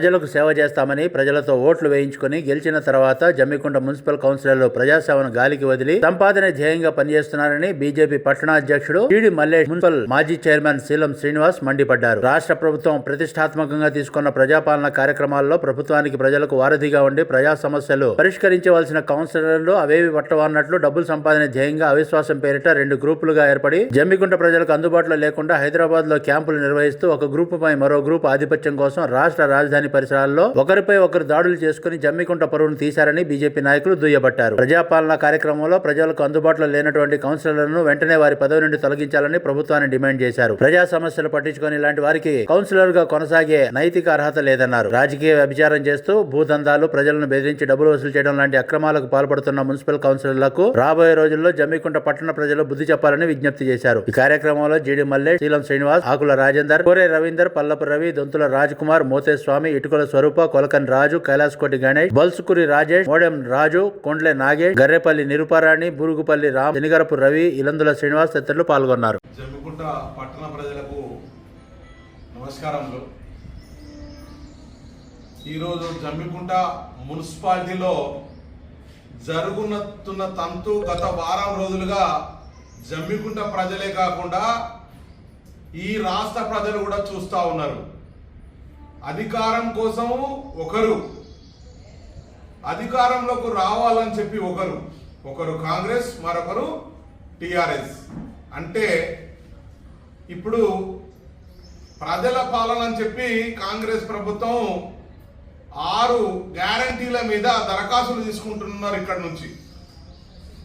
ప్రజలకు సేవ చేస్తామని ప్రజలతో ఓట్లు వేయించుకుని గెలిచిన తర్వాత జమ్మికుంట మున్సిపల్ కౌన్సిలర్లు ప్రజాసేవను గాలికి వదిలి సంపాదన ధ్యేయంగా పనిచేస్తున్నారని బీజేపీ పట్టణాధ్యక్షుడు టీడీ మల్లేష్ మున్సిపల్ మాజీ చైర్మన్ శీలం శ్రీనివాస్ మండిపడ్డారు. రాష్ట్ర ప్రభుత్వం ప్రతిష్టాత్మకంగా తీసుకున్న ప్రజాపాలన కార్యక్రమాల్లో ప్రభుత్వానికి ప్రజలకు వారధిగా ఉండి ప్రజా సమస్యలు పరిష్కరించవలసిన కౌన్సిలర్లు అవేవి పట్టవన్నట్లు డబ్బులు సంపాదన ధ్యేయంగా అవిశ్వాసం పేరిట రెండు గ్రూపులుగా ఏర్పడి జమ్మికుంట ప్రజలకు అందుబాటులో లేకుండా హైదరాబాద్లో క్యాంపులు నిర్వహిస్తూ ఒక గ్రూపుపై మరో గ్రూపు ఆధిపత్యం కోసం రాష్ట్ర రాజధాని పరిసరాల్లో ఒకరిపై ఒకరు దాడులు చేసుకుని జమ్మికుంట పరువును తీశారని బీజేపీ నాయకులు దుయ్యబట్టారు. ప్రజాపాలన కార్యక్రమంలో ప్రజలకు అందుబాటులో లేనటువంటి కౌన్సిలర్లను వెంటనే వారి పదవి నుండి తొలగించాలని ప్రభుత్వాన్ని డిమాండ్ చేశారు. ప్రజా సమస్యలు పట్టించుకొని ఇలాంటి వారికి కౌన్సిలర్గా కొనసాగే నైతిక అర్హత లేదన్నారు. రాజకీయ వ్యభిచారం చేస్తూ భూదందాలు ప్రజలను బెదిరించి డబ్బులు వసూలు చేయడం లాంటి అక్రమాలకు పాల్పడుతున్న మున్సిపల్ కౌన్సిలర్లకు రాబోయే రోజుల్లో జమ్మికుంట పట్టణ ప్రజలు బుద్ధి చెప్పాలని విజ్ఞప్తి చేశారు. ఈ కార్యక్రమంలో జీడి మల్లె శీలం శ్రీనివాస్ ఆకుల రాజేందర్ కోరే రవీందర్ పల్లపు రవి దొంతుల రాజ్ కుమార్ మోతే స్వామి ఇటుకల స్వరూప కొలకన్ రాజు కైలాసకోటి గణేష్ బల్సుకురి రాజేష్ మోడెం రాజు కొండ్లె నాగేష్ గర్రెపల్లి నిరుపారాణి బూరుగుపల్లి రామ్ శనిగరపు రవి ఇలందుల శ్రీనివాస్ తదితరులు పాల్గొన్నారు. జమ్మికుంట పట్టణ ప్రజలకు నమస్కారములు. ఈరోజు జమ్మికుంట మున్సిపాలిటీలో జరుగుతున్న తంతు గత వారం రోజులుగా జమ్మికుంట ప్రజలే కాకుండా ఈ రాష్ట్ర ప్రజలు కూడా చూస్తూ ఉన్నారు. అధికారం కోసం ఒకరు. అధికారంలోకి రావాలని చెప్పి ఒకరు. ఒకరు కాంగ్రెస్ మరొకరు టిఆర్ఎస్. అంటే ఇప్పుడు ప్రజల పాలన అని చెప్పి కాంగ్రెస్ ప్రభుత్వం ఆరు గ్యారంటీల మీద దరఖాస్తులు తీసుకుంటున్నారు ఇక్కడ నుంచి.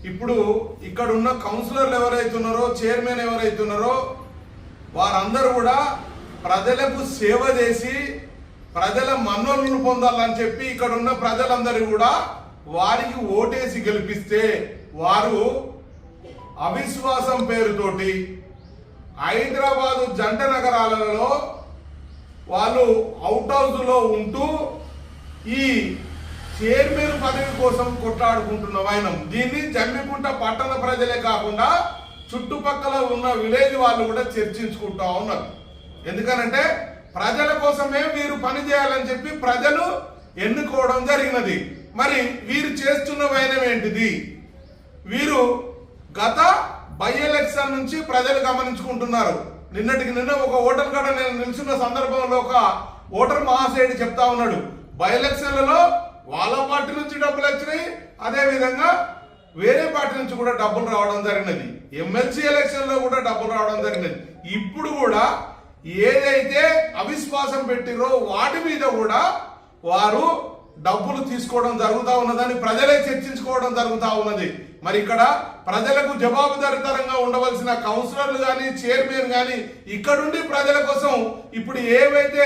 ఇప్పుడు ఇక్కడ ఉన్న కౌన్సిలర్లు ఎవరైతున్నారో చైర్మన్ ఎవరైతున్నారో వారందరూ కూడా ప్రజలకు సేవ చేసి ప్రజల మన్నోలను పొందాలని చెప్పి ఇక్కడ ఉన్న ప్రజలందరూ కూడా వారికి ఓటేసి గెలిపిస్తే వారు అవిశ్వాసం పేరుతోటి హైదరాబాదు జంట నగరాలలో వాళ్ళు అవుట్ హౌస్లో ఉంటూ ఈ చైర్మన్ పదవి కోసం కొట్లాడుకుంటున్న వైనం. దీన్ని జమ్మికుంట పట్టణ ప్రజలే కాకుండా చుట్టుపక్కల ఉన్న విలేజ్ వాళ్ళు కూడా చర్చించుకుంటా ఉన్నారు. ఎందుకనంటే ప్రజల కోసమే వీరు పని చేయాలని చెప్పి ప్రజలు ఎన్నుకోవడం జరిగినది. మరి వీరు చేస్తున్న వైనం ఏంటిది? వీరు గత బై ఎలక్షన్ నుంచి ప్రజలు గమనించుకుంటున్నారు. నిన్నటికి నిన్న ఒక ఓటర్ కాడ నేను నిలిచిన సందర్భంలో ఒక ఓటర్ మహాశయుడు చెప్తా ఉన్నాడు. బై ఎలక్షన్లలో వాళ్ళ పార్టీ నుంచి డబ్బులు వచ్చినాయి. అదేవిధంగా వేరే పార్టీ నుంచి కూడా డబ్బులు రావడం జరిగినది. ఎమ్మెల్సీ ఎలక్షన్లో కూడా డబ్బులు రావడం జరిగినది. ఇప్పుడు కూడా ఏదైతే అవిశ్వాసం పెట్టిరో వాటి మీద కూడా వారు డబ్బులు తీసుకోవడం జరుగుతూ ఉన్నదని ప్రజలే చర్చించుకోవడం జరుగుతూ ఉన్నది. మరి ఇక్కడ ప్రజలకు జవాబుదారితరంగా ఉండవలసిన కౌన్సిలర్లు కానీ చైర్మన్ కానీ ఇక్కడుండి ప్రజల కోసం ఇప్పుడు ఏవైతే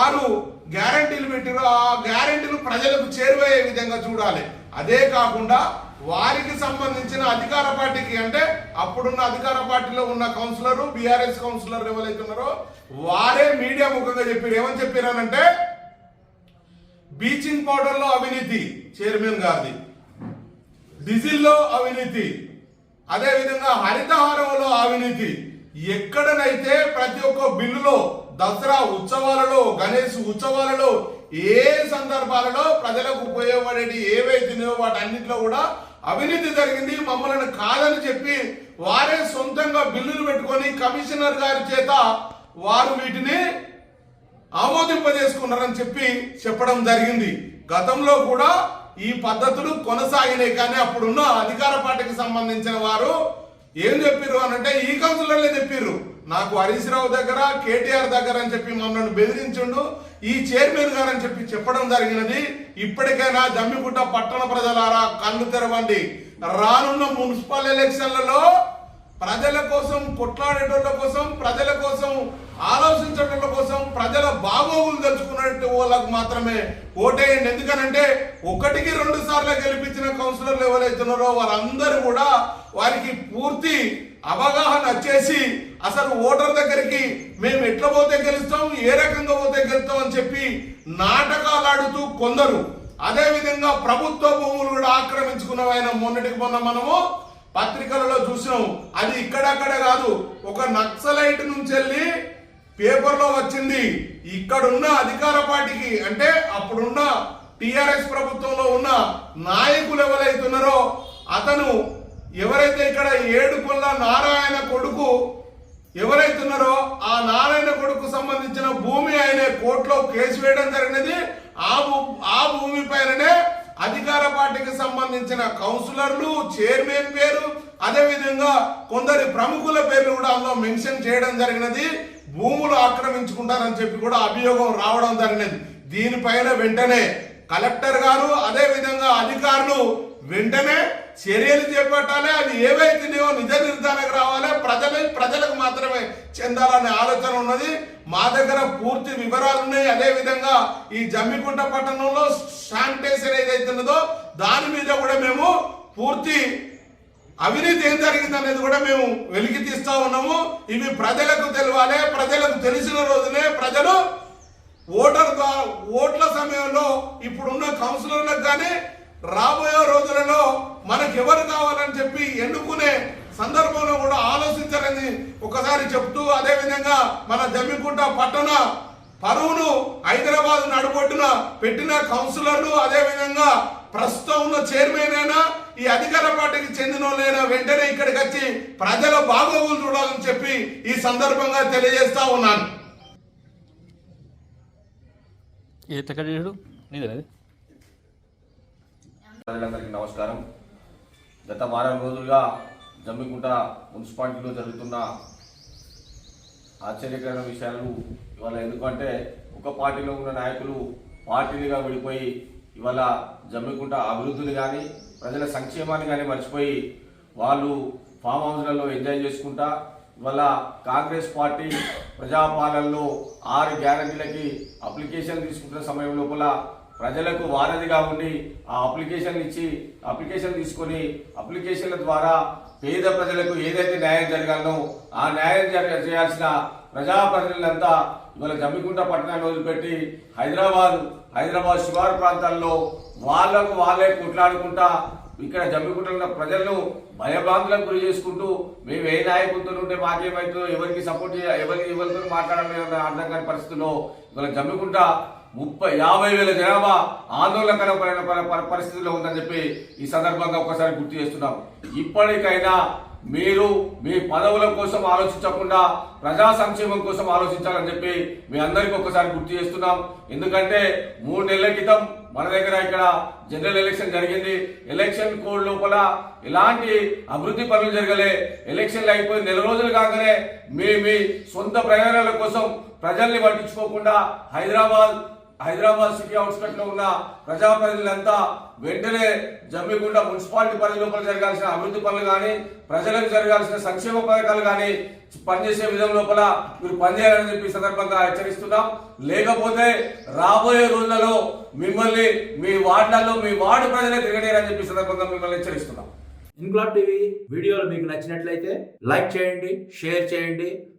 ఆరు గ్యారంటీలు పెట్టిరో ఆ గ్యారంటీలు ప్రజలకు చేరువయ్యే విధంగా చూడాలి. అదే కాకుండా వారికి సంబంధించిన అధికార పార్టీకి అంటే అప్పుడున్న అధికార పార్టీలో ఉన్న కౌన్సిలర్ బీఆర్ఎస్ కౌన్సిలర్ ఎవరైతే ఉన్నారో వారే మీడియా ముఖంగా చెప్పారు. ఏమని చెప్పారనంటే బ్లీచింగ్ పౌడర్లో అవినీతి చైర్మన్ గారిది. డీజిల్లో అవినీతి. అదేవిధంగా హరితహారంలో అవినీతి. ఎక్కడనైతే ప్రతి ఒక్క బిల్లులో దసరా ఉత్సవాలలో గణేష్ ఉత్సవాలలో ఏ సందర్భాలలో ప్రజలకు ఉపయోగపడేటి ఏవైతున్నాయో అన్నింటిలో కూడా అవినీతి జరిగింది మమ్మల్ని కాదని చెప్పి వారే సొంతంగా బిల్లులు పెట్టుకొని కమిషనర్ గారి చేత వారు వీటిని ఆమోదింపజేసుకున్నారని చెప్పి చెప్పడం జరిగింది. గతంలో కూడా ఈ పద్ధతులు కొనసాగినాయి కానీ అప్పుడున్న అధికార పార్టీకి సంబంధించిన వారు ఏం చెప్పారు అనంటే ఈ కౌన్సిలర్లే చెప్పారు నాకు హరీశ్రావు దగ్గర కేటీఆర్ దగ్గర అని చెప్పి మమ్మల్ని బెదిరించుండు. ఈ చైర్మన్ గారు అని చెప్పి చెప్పడం జరిగినది. ఇప్పటికైనా జమ్మిగుట్ట పట్టణ ప్రజలారా కళ్ళు తెరవండి. రానున్న మున్సిపల్ ఎలక్షన్లలో ప్రజల కోసం కొట్లాడేటోళ్ళ కోసం ప్రజల కోసం ఆలోచించేటోళ్ళ కోసం ప్రజల బాగోగులు తెలుసుకునే వాళ్ళకు మాత్రమే ఓటేయండి. ఎందుకనంటే ఒకటికి రెండు సార్లు గెలిపించిన కౌన్సిలర్లు ఎవరైతున్నారో వారందరూ కూడా వారికి పూర్తి అవగాహన వచ్చేసి అసలు ఓటర్ దగ్గరికి మేము ఎట్లా పోతే గెలుస్తాం ఏ రకంగా పోతే గెలుస్తాం అని చెప్పి నాటకాలు ఆడుతూ కొందరు. అదే విధంగా ప్రభుత్వ భూములు కూడా ఆక్రమించుకున్నవైన మొన్నటికి మొన్న మనము పత్రికలలో చూసినాం. అది ఇక్కడక్కడ కాదు ఒక నక్సలైట్ నుంచి వెళ్ళి పేపర్లో వచ్చింది. ఇక్కడున్న అధికార పార్టీకి అంటే అప్పుడున్న టిఆర్ఎస్ ప్రభుత్వంలో ఉన్న నాయకులు ఎవరైతున్నారో అతను ఎవరైతే ఇక్కడ ఏడుకొల్ల నారాయణ కొడుకు ఎవరైతున్నారో ఆ నారాయణ కొడుకు సంబంధించిన భూమి ఆయన కోర్టులో కేసు వేయడం జరిగినది. ఆ భూ ఆ భూమి పైననే అధికార పార్టీకి సంబంధించిన కౌన్సిలర్లు చైర్మన్ పేరు అదే విధంగా కొందరి ప్రముఖుల పేర్లు కూడా అందులో మెన్షన్ చేయడం జరిగినది. భూములు ఆక్రమించుకుంటారని చెప్పి కూడా అభియోగం రావడం జరిగినది. దీనిపైన వెంటనే కలెక్టర్ గారు అదే విధంగా అధికారులు వెంటనే చర్యలు చేపట్టాలి అవి ఏవైతున్నాయో నిజ నిర్ధారణకు రావాలి ప్రజలే ప్రజలకు మాత్రమే చెందాలనే ఆలోచన ఉన్నది. మా దగ్గర పూర్తి వివరాలు ఉన్నాయి. అదేవిధంగా ఈ జమ్మికుంట పట్టణంలో శానిటైజర్ ఏదైతున్నదో దాని మీద కూడా మేము పూర్తి అవినీతి ఏం జరిగింది అనేది కూడా మేము వెలికి తీస్తా ఉన్నాము. ఇవి ప్రజలకు తెలియాలి ప్రజలకు తెలిసిన రోజునే ప్రజలు ఓటర్ ఓట్ల సమయంలో ఇప్పుడున్న కౌన్సిలర్లకు కానీ రాబోయే రోజులలో మనకు ఎవరు కావాలని చెప్పి ఎన్నుకునే సందర్భంలో కూడా ఆలోచించాలని ఒకసారి చెప్తూ అదే విధంగా మన జమ్మికుంట పట్టణ పరువును హైదరాబాద్ నడుబొట్టున పెట్టిన కౌన్సిలర్లు అదే విధంగా ప్రస్తుతం ఉన్న చైర్మన్ అయినా ఈ అధికార పార్టీకి చెందిన వాళ్ళైనా వెంటనే ఇక్కడికి వచ్చి ప్రజల బాగోగులు చూడాలని చెప్పి ఈ సందర్భంగా తెలియజేస్తా ఉన్నాను. ఏ తగ్గడు నీదే ప్రజలందరికీ నమస్కారం. గత వారం రోజులుగా జమ్మికుంట మున్సిపాలిటీలో జరుగుతున్న ఆశ్చర్యకరమైన విషయాలు ఇవాళ ఎందుకంటే ఒక పార్టీలో ఉన్న నాయకులు పార్టీలుగా విడిపోయి ఇవాళ జమ్మికుంట అభివృద్ధిని కానీ ప్రజల సంక్షేమాన్ని కానీ మర్చిపోయి వాళ్ళు ఫామ్ హౌస్లలో ఎంజాయ్ చేసుకుంటా ఇవాళ కాంగ్రెస్ పార్టీ ప్రజాపాలనలో ఆరు గ్యారంటీలకి అప్లికేషన్ తీసుకుంటున్న సమయం లోపల ప్రజలకు వారధిగా ఉండి ఆ అప్లికేషన్ ఇచ్చి అప్లికేషన్ తీసుకొని అప్లికేషన్ల ద్వారా పేద ప్రజలకు ఏదైతే న్యాయం జరగాలనో ఆ న్యాయం చేయాల్సిన ప్రజాప్రతినిధులంతా ఇవాళ జమ్మికుంట పట్టణాన్ని వదిలిపెట్టి హైదరాబాద్ హైదరాబాద్ శివారు ప్రాంతాల్లో వాళ్ళకు వాళ్ళే కొట్లాడుకుంటా ఇక్కడ జమ్మికుంటున్న ప్రజలను భయభ్రాంతులకు గురి చేసుకుంటూ మేము ఏ నాయకులతో ఉంటే మాకేమైతుందో ఎవరికి సపోర్ట్ చేయాలి ఎవరికి ఎవరితో మాట్లాడాలి అర్థం కాని పరిస్థితుల్లో ఇవాళ జమ్మికుంట ముప్పై యాభై వేల జనాభా ఆందోళనకరమైన పరిస్థితిలో పరిస్థితుల్లో ఉందని చెప్పి ఈ సందర్భంగా ఒకసారి గుర్తు చేస్తున్నాం. ఇప్పటికైనా మీరు మీ పదవుల కోసం ఆలోచించకుండా ప్రజా సంక్షేమం కోసం ఆలోచించాలని చెప్పి మీ అందరికీ ఒకసారి గుర్తు చేస్తున్నాం. ఎందుకంటే మూడు నెలల క్రితం మన దగ్గర ఇక్కడ జనరల్ ఎలక్షన్ జరిగింది. ఎలక్షన్ కోడ్ లోపల ఎలాంటి అభివృద్ధి పనులు జరగలే ఎలక్షన్లు అయిపోయి నెల రోజులు కాగానే మీ మీ సొంత ప్రయోజనాల కోసం ప్రజల్ని పట్టించుకోకుండా హైదరాబాద్ హైదరాబాద్ సిటీ అవుట్స్కట్లో ఉన్న ప్రజాప్రతినిధులంతా వెంటనే జమ్మిగుండ మున్సిపాలిటీ పరిధి లోపల జరగాల్సిన అభివృద్ధి పనులు కానీ ప్రజలకు జరగాల్సిన సంక్షేమ పథకాలు కానీ పనిచేసే విధం లోపల మీరు పనిచేయాలని చెప్పి సందర్భంగా హెచ్చరిస్తున్నాం. లేకపోతే రాబోయే రోజులలో మిమ్మల్ని మీ వార్డులలో మీ వార్డు ప్రజలే తిరగలేరని చెప్పి సందర్భంగా మిమ్మల్ని హెచ్చరిస్తున్నాం. ఇన్క్లాబ్ టీవీ వీడియోలు మీకు నచ్చినట్లయితే లైక్ చేయండి షేర్ చేయండి.